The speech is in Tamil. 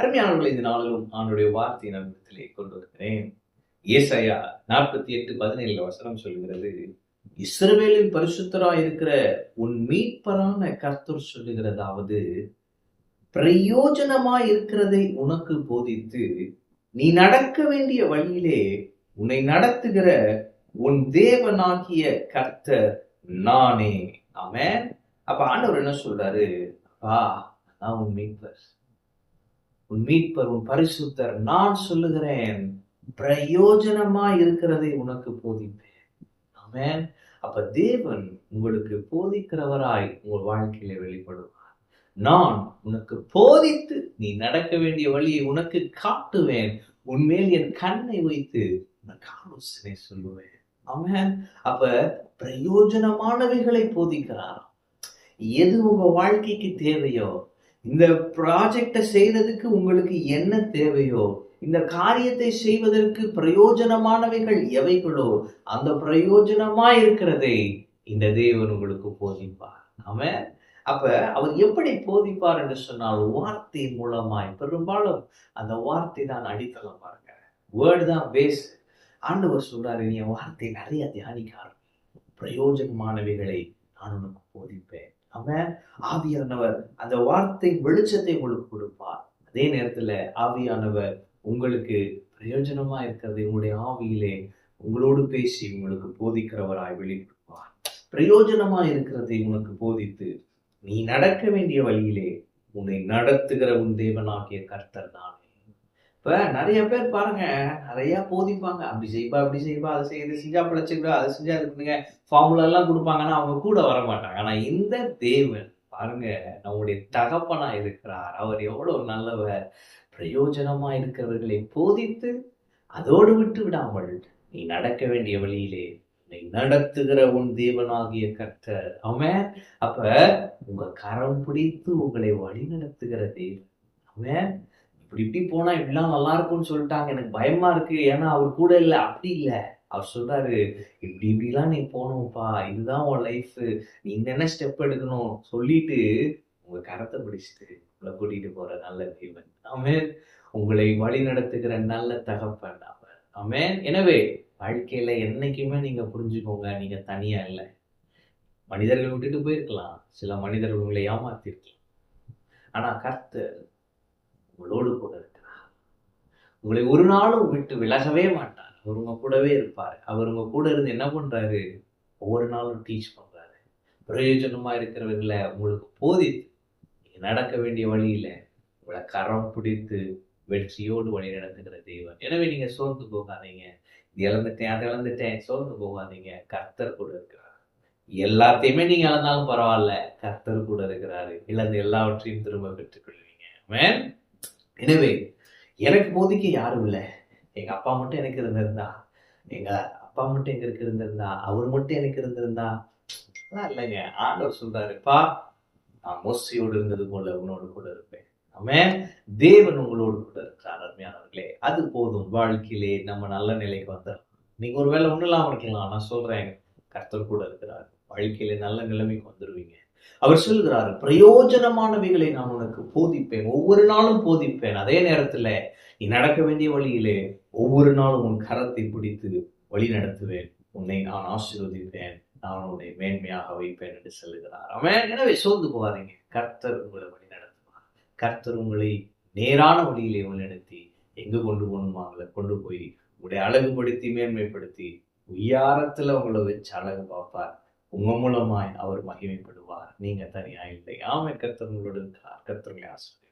அருமையானவர்களை இந்த நாளிலும் ஆண்டுடைய வார்த்தையை நம்பத்திலே கொண்டு வருகிறேன். ஏசையா நாற்பத்தி எட்டு பதினேழு வசனம் சொல்கிறது இஸ்ரவேலின் பரிசுத்தரா இருக்கிற உன் மீட்பரான கர்த்தர் சொல்லுகிறதாவது பிரயோஜனமாய் இருக்கிறதை உனக்கு போதித்து நீ நடக்க வேண்டிய வழியிலே உன்னை நடத்துகிற உன் தேவனாகிய கர்த்தர் நானே. ஆமென். அப்ப ஆண்டவர் என்ன சொல்றாரு? அப்பா நான் உன் மீட்பர். உன் மீட்பர் உன் பரிசுத்தர் நான் சொல்லுகிறேன். பிரயோஜனமா இருக்கிறதை உனக்கு போதிப்பேன். ஆமேன். அப்ப தேவன் உங்களுக்கு போதிக்கிறவராய் உங்கள் வாழ்க்கையில வெளிப்படுவார். நான் உனக்கு போதித்து நீ நடக்க வேண்டிய வழியை உனக்கு காட்டுவேன். உன்மேல் என் கண்ணை வைத்து உனக்கு ஆலோசனை சொல்லுவேன். ஆமேன். அப்ப பிரயோஜனமானவைகளை போதிக்கிறார் எது உங்க வாழ்க்கைக்கு தேவையோ இந்த ப்ராஜெக்டை செய்யறதுக்கு உங்களுக்கு என்ன தேவையோ இந்த காரியத்தை செய்வதற்கு பிரயோஜனமானவைகள் எவைகளோ அந்த பிரயோஜனமா இருக்கிறதை இந்த தேவன் உங்களுக்கு போதிப்பார். நாம அப்ப அவர் எப்படி போதிப்பார் என்று சொன்னால் வார்த்தை மூலமாய் பெரும்பாலும் அந்த வார்த்தை தான் அடித்தளம் பாருங்க. வேர்டு தான் பேஸ் ஆண்டவர் சொல்றாரு நீ என் வார்த்தை நிறைய தியானிக்கார் பிரயோஜனமானவைகளை நான் உனக்கு போதிப்பேன். அவன் ஆவியானவர். அந்த வார்த்தை வெளிச்சத்தை உங்களுக்கு கொடுப்பார். அதே நேரத்துல ஆவியானவர் உங்களுக்கு பிரயோஜனமா இருக்கிறது உங்களுடைய ஆவியிலே உங்களோடு பேசி உங்களுக்கு போதிக்கிறவராய் வெளிப்படுவார். பிரயோஜனமா இருக்கிறதை உனக்கு போதித்து நீ நடக்க வேண்டிய வழியிலே உன்னை நடத்துகிற உன் தேவனாகிய கர்த்தர் தான் இப்ப நிறைய பேர் பாருங்க நிறைய போதிப்பாங்க. அப்படி செய்ப்பா அப்படி செய்ப்பா அதை செய்ய இது செஞ்சா பிழைச்சிக்கிறா அதை செஞ்சா இது பண்ணுங்க. ஃபார்முலா எல்லாம் கொடுப்பாங்கன்னா அவங்க கூட வர மாட்டாங்க ஆனா இந்த தேவன் பாருங்க நம்முடைய தகப்பனா இருக்கிறார். அவர் எவ்வளவு நல்லவர். பிரயோஜனமா இருக்கிறவர்களை போதித்து அதோடு விட்டு விடாமல் நீ நடக்க வேண்டிய வழியிலே உன்னை நடத்துகிற உன் தேவனாகிய கர்த்தர். அவன் அப்ப உங்க கரம் பிடித்து உங்களை வழி நடத்துகிற தேவன். அவன் இப்படி இப்படி போனால் இப்படிலாம் நல்லா இருக்கும்னு சொல்லிட்டாங்க. எனக்கு பயமா இருக்கு. ஏன்னா அவர் கூட இல்லை. அப்படி இல்லை. அவர் சொல்றாரு இப்படி இப்படிலாம் நீ போகணும்ப்பா. இதுதான் உன் லைஃப் நீ என்ன ஸ்டெப் எடுக்கணும்? சொல்லிட்டு உங்க கரத்தை பிடிச்சிட்டு உங்களை கூட்டிட்டு போற நல்ல தேவன். ஆமென். உங்களை வழி நடத்துகிற நல்ல தகப்பன் அவர். ஆமென். எனவே வாழ்க்கையில என்னைக்குமே நீங்க புரிஞ்சுக்கோங்க. நீங்க தனியா இல்லை. மனிதர்கள் விட்டுட்டு போயிருக்கலாம். சில மனிதர்கள் உங்களை ஏமாத்திருக்கலாம். ஆனா கர்த்தர் உங்களோடு கூட இருக்கிறார். உங்களை ஒரு நாளும் விட்டு விலகவே மாட்டார். அவர் உங்க கூடவே இருப்பார். அவர் உங்க கூட இருந்து என்ன பண்றாரு? ஒவ்வொரு நாளும் டீச் பண்றாரு. பிரயோஜனமா இருக்கிறவர்களை உங்களுக்கு போதித்து நடக்க வேண்டிய வழியில உங்களை கரம் பிடித்து வெற்றியோடு வழி நடத்துகிற தெய்வம் எனவே நீங்க சோர்ந்து போகாதீங்க. இது இழந்துட்டேன் அதை இழந்துட்டேன். சோர்ந்து போகாதீங்க. கர்த்தர் கூட இருக்கிறார். எல்லாத்தையுமே நீங்க இழந்தாலும் பரவாயில்ல. கர்த்தர் கூட இருக்கிறாரு. இழந்து எல்லாவற்றையும் திரும்ப பெற்றுக்கொள்வீங்க. மேன் எனவே எனக்கு போதிக்க யாரும் இல்லை. எங்கள் அப்பா மட்டும் எனக்கு இருந்திருந்தா எங்கள் அப்பா மட்டும் எங்களுக்கு இருந்திருந்தா அவர் மட்டும் எனக்கு இருந்திருந்தா இல்லைங்க. ஆண்டவர் சொல்றாருப்பா நான் மோசியோடு இருந்தது போல உன்னோடு கூட இருப்பேன். நம்ம தேவன் உங்களோடு கூட இருக்கிறார் அருமையானவர்களே. அது போதும். வாழ்க்கையிலே நம்ம நல்ல நிலைக்கு வந்துடலாம் நீங்க ஒருவேளை ஒன்றும் இல்லாமல் இருக்கலாம். நான் சொல்றேன் கர்த்தர் கூட இருக்கிறார். வாழ்க்கையில நல்ல நிலைமைக்கு வந்துருவீங்க. அவர் சொல்கிறார் பிரயோஜனமானவைகளை நான் உனக்கு போதிப்பேன் ஒவ்வொரு நாளும் போதிப்பேன். அதே நேரத்துல நீ நடக்க வேண்டிய வழியிலே ஒவ்வொரு நாளும் உன் கரத்தை பிடித்து வழி நடத்துவேன். உன்னை நான் ஆசீர்வதிப்பேன். நான் உன்னை மேன்மையாக வைப்பேன் என்று சொல்லுகிறார். அவன் எனவே சோர்ந்து போகாதீங்க. கர்த்தர் உங்களை வழி நடத்துவார். கர்த்தர் உங்களை நேரான வழியிலே வழிநடத்தி எங்கு கொண்டு போகணுமோ அவங்களை கொண்டு போய் உங்களுடைய அழகுபடுத்தி மேன்மைப்படுத்தி உயரத்துல உங்களை வச்சு அழகு பார்ப்பார். உங்க மூலமாய் அவர் மகிமைப்படும் நீங்கள் தனியாக இல்லை. யாமே கர்த்தர் உங்களோடு கர்த்தர்களை ஆசிரியர்